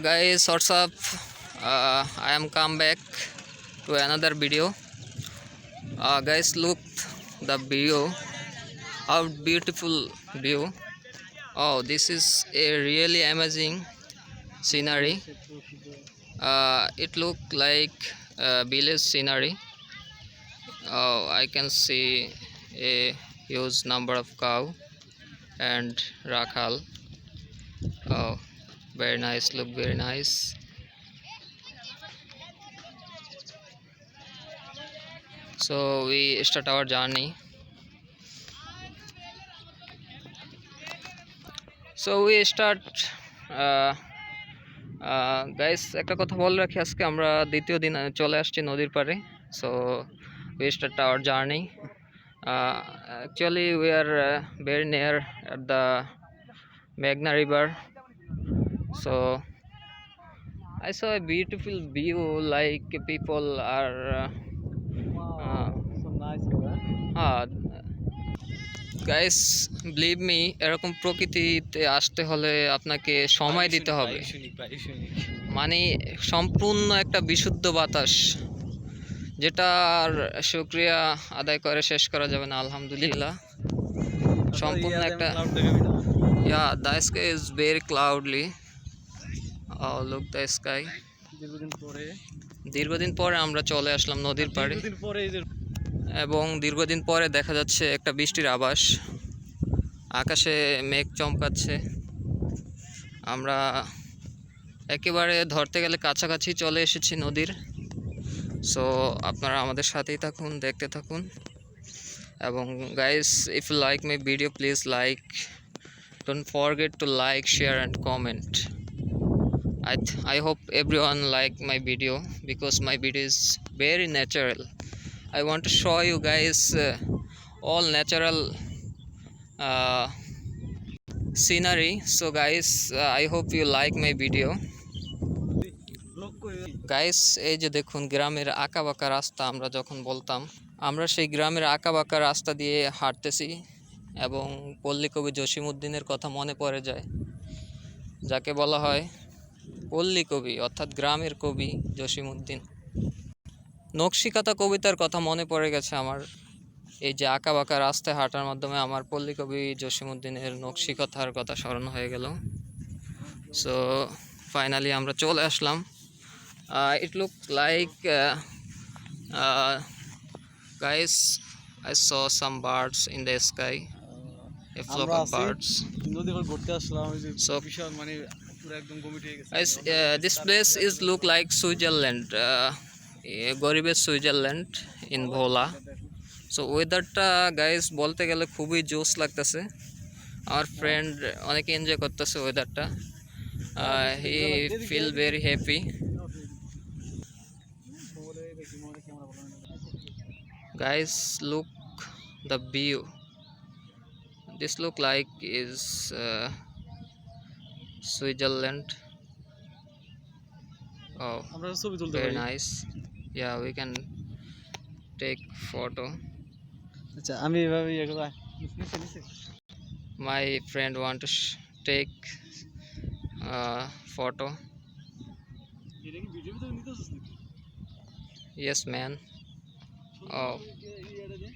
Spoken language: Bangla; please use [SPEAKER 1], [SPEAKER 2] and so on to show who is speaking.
[SPEAKER 1] guys what's up? Uh, i am come back to another video. Uh, guys look the view. How beautiful view. Oh this is a really amazing scenery. Uh, it look like a village scenery. Oh i can see a huge number of cow and rakhal very nice look very nice so we start our journey so we start uh, guys একটা কথা বলে রাখি আজকে আমরা দ্বিতীয় দিন চলে আসছি নদীর পাড়ে so we start our journey uh, actually we are uh, very near at the Meghna river so I saw a beautiful view like people are uh, uh, uh, guys believe me এরকম প্রকৃতিতে আসতে হলে আপনাকে সময় দিতে হবে। মানে সম্পূর্ণ একটা বিশুদ্ধ বাতাস যেটা আর শুক্রিয়া আদায় করে শেষ করা যাবে না আলহামদুলিল্লাহ। সম্পূর্ণ একটা yeah the sky is very cloudly look the sky
[SPEAKER 2] দীর্ঘদিন পরে।
[SPEAKER 1] দীর্ঘদিন পরে আমরা চলে আসলাম নদীর পাড়ে।
[SPEAKER 2] পরে
[SPEAKER 1] এবং দীর্ঘদিন পরে দেখা যাচ্ছে একটা বৃষ্টির আবাস আকাশে মেঘ চমকাচ্ছে। আমরা একেবারে ধরতে গেলে কাছাকাছি চলে এসেছি নদীর। সো আপনারা আমাদের সাথেই থাকুন দেখতে থাকুন। এবং guys if you like my video please like don't forget to like share and comment I, th- I hope everyone like my video because my video is very natural I want to show you guys uh, all natural uh, scenery so guys uh, I hope you like my video? Guys এই যে দেখুন গ্রামের আঁকা বাঁকা রাস্তা আমরা যখন বলতাম আমরা সেই গ্রামের আঁকা বাঁকা রাস্তা দিয়ে হাঁটতেছি এবং পল্লী কবি জসিমউদ্দিনের কথা মনে পড়ে যায় যাকে বলা হয় পল্লী কবি অর্থাৎ গ্রামের কবি জসিমউদ্দিন। নকশিকাতা কবিতার কথা মনে পড়ে গেছে আমার। এই যে আঁকা বাঁকা রাস্তায় হাঁটার মাধ্যমে আমার পল্লী কবি জসিমউদ্দিনের নকশিকতার কথা স্মরণ হয়ে গেল। সো ফাইনালি আমরা চলে আসলাম। It look like guys I saw some birds in some
[SPEAKER 2] sky
[SPEAKER 1] birds.
[SPEAKER 2] নদী পাড়ে ঘুরতে আসলাম মানে পুরো একদম গমিট হয়ে গেছে
[SPEAKER 1] guys uh, this place is look like switzerland uh, গরিবের সুইজারল্যান্ড ইন ভোলা সো ওয়েদারটা গাইস বলতে গেলে খুবই জোস লাগতেছে আমার ফ্রেন্ড অনেক এনজয় করতেছে ওয়েদারটা he feel very happy guys look the view. This look like is uh, switzerland oh
[SPEAKER 2] আমরা ছবি তুলতে
[SPEAKER 1] very
[SPEAKER 2] পারি
[SPEAKER 1] nice yeah we can take photo
[SPEAKER 2] আচ্ছা আমি এভাবে ইয়ে
[SPEAKER 1] friend want to sh- take uh, photo
[SPEAKER 2] এটা কি ভিডিও ভিতরে নিতে নাকি?
[SPEAKER 1] yes man oh
[SPEAKER 2] এই- এই- এটা দিয়ে?